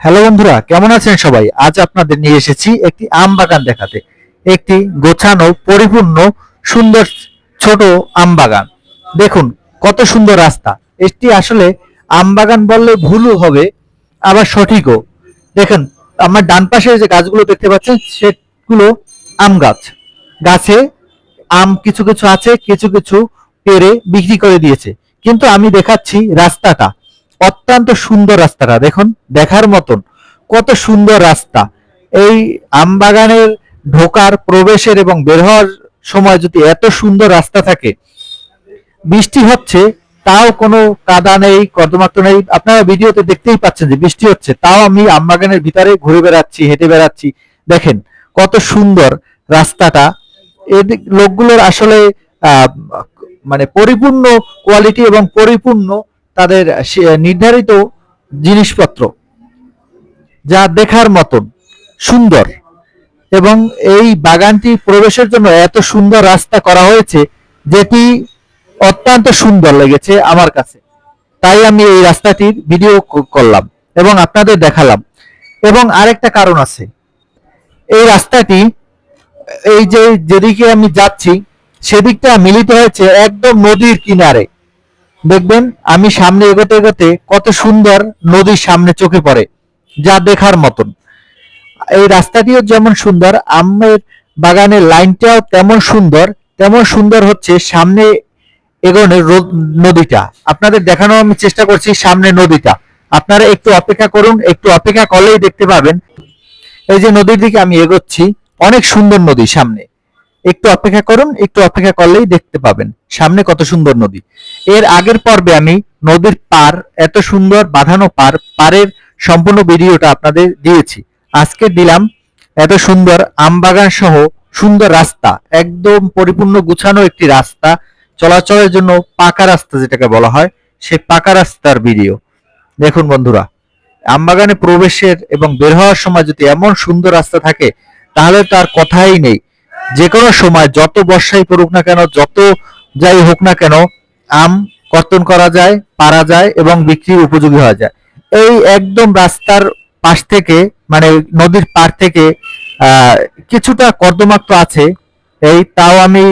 Hello বন্ধুরা, কেমন আছেন সবাই? আজ আপনাদের নিয়ে এসেছি একটি আম বাগান দেখাতে। একটি গোছানো, পরিপূর্ণ, সুন্দর, ছোট আম বাগান দেখুন, কত সুন্দর রাস্তা। এটি আসলে আম বাগান বললে ভুলও হবে, আবার সঠিকও। দেখেন, আমার ডান পাশে যে গাছগুলো দেখতে পাচ্ছেন, সেগুলো আম গাছ। গাছে আম কিছু কিছু আছে, কিছু কিছু পেরে বিক্রি করে দিয়েছে। কিন্তু আমি দেখাচ্ছি রাস্তাটা। অত্যন্ত সুন্দর রাস্তাটা, দেখুন, দেখার মতন কত সুন্দর রাস্তা। এই আমবাগানের ঢোকার, প্রবেশের এবং বের হওয়ার সময় যদি এত সুন্দর রাস্তা থাকে, বৃষ্টি হচ্ছে, তাও কোনো কাদা নেই, কর্দমাক্ত নেই। আপনারা ভিডিওতে দেখতেই পাচ্ছেন যে বৃষ্টি হচ্ছে, তাও আমি আমবাগানের ভিতরে ঘুরে বেড়াচ্ছি, হেঁটে বেড়াচ্ছি। দেখেন, কত সুন্দর রাস্তাটা। এদিক লোকগুলোর আসলে মানে পরিপূর্ণ কোয়ালিটি এবং পরিপূর্ণ তাদের নির্ধারিত জিনিসপত্র যা দেখার মতন সুন্দর এবং এই বাগানটি প্রবেশের জন্য এত সুন্দর রাস্তা করা হয়েছে যেটি অত্যন্ত সুন্দর লেগেছে আমার কাছে। তাই আমি এই রাস্তাটির ভিডিও করলাম এবং আপনাদের দেখালাম। এবং আরেকটা কারণ আছে। এই রাস্তাটি, এই যে যেদিকে আমি যাচ্ছি, সেদিকটা মিলিত হয়েছে একদম নদীর কিনারে। দেখবেন, আমি সামনে এগোতে এগোতে কত সুন্দর নদীর সামনে চোখে পড়ে, যা দেখার মতন। এই রাস্তাটিও যেমন সুন্দর, আমের বাগানের লাইনটাও তেমন সুন্দর তেমন সুন্দর হচ্ছে সামনে এগোনে নদীটা। আপনাদের দেখানো আমি চেষ্টা করছি সামনে নদীটা। আপনারা একটু অপেক্ষা করুন, একটু অপেক্ষা করলেই দেখতে পাবেন। এই যে নদীর দিকে আমি এগোচ্ছি, অনেক সুন্দর নদী সামনে। একটু অপেক্ষা করুন, একটু অপেক্ষা করলেই দেখতে পাবেন। সামনে কত সুন্দর নদী। এর আগের পর্বে আমি নদীর পার, এত সুন্দর বাঁধানো পার, পারের সম্পূর্ণ ভিডিওটা আপনাদের দিয়েছি। আজকে দিলাম এত সুন্দর আমবাগান সহ সুন্দর রাস্তা, একদম পরিপূর্ণ গুছানো একটি রাস্তা, চলাচলের জন্য পাকা রাস্তা যেটাকে বলা হয় সেই পাকা রাস্তার ভিডিও। দেখুন বন্ধুরা আমবাগানে প্রবেশের এবং বের হওয়ার সময় যদি এমন সুন্দর রাস্তা থাকে, তাহলে তার কথাই নেই। যে কোনো সময় যত বর্ষাই পড়ুক না কেন, যত যাই হোক না কেন, আম কর্তন করা যায়, পারা যায় এবং বিক্রি উপযোগী হওয়া যায়। এই একদম রাস্তার পাশ থেকে মানে নদীর পার থেকে কিছুটা কর্দমাক্ত আছে। এই তাও আমি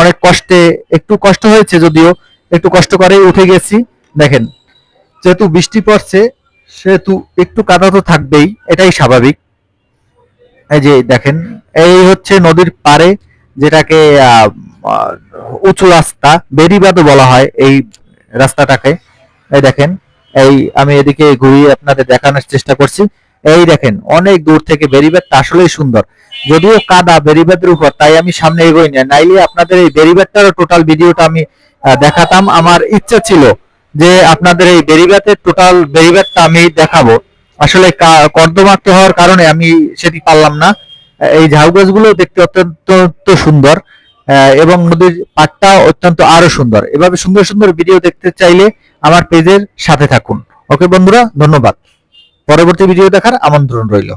অনেক কষ্টে, একটু কষ্ট হয়েছে যদিও, একটু কষ্ট করেই উঠে গেছি। দেখেন, যেহেতু বৃষ্টি পড়ছে, সেহেতু একটু কাদা তো থাকবেই, এটাই স্বাভাবিক। এই যে দেখেন এই হচ্ছে নদীর পারে যেটাকে উঁচু রাস্তা বেরিবাদও বলা হয় এই রাস্তাটাকে। এই দেখেন, এই আমি এদিকে ঘুরিয়ে আপনাদের দেখানোর চেষ্টা করছি। এই দেখেন, অনেক দূর থেকে বেরিবাদটা আসলেই সুন্দর। যদিও কাদা বেরিবাদের উপর, তাই আমি সামনে এগোই না। নাইলে আপনাদের এই বেরিবাদটারও টোটাল ভিডিওটা আমি দেখাতাম। আমার ইচ্ছা ছিল যে আপনাদের এই বেরিবাদের টোটাল বেরিবাদটা আমি দেখাবো। আসলে কর্দমাক্ত হওয়ার কারণে আমি সেটি পারলাম না। এই ঝাউ গাছগুলো দেখতে অত্যন্ত সুন্দর এবং নদীর পাটটা অত্যন্ত আরও সুন্দর। এভাবে সুন্দর সুন্দর ভিডিও দেখতে চাইলে আমার পেজের সাথে থাকুন। ওকে বন্ধুরা, ধন্যবাদ। পরবর্তী ভিডিও দেখার আমন্ত্রণ রইল।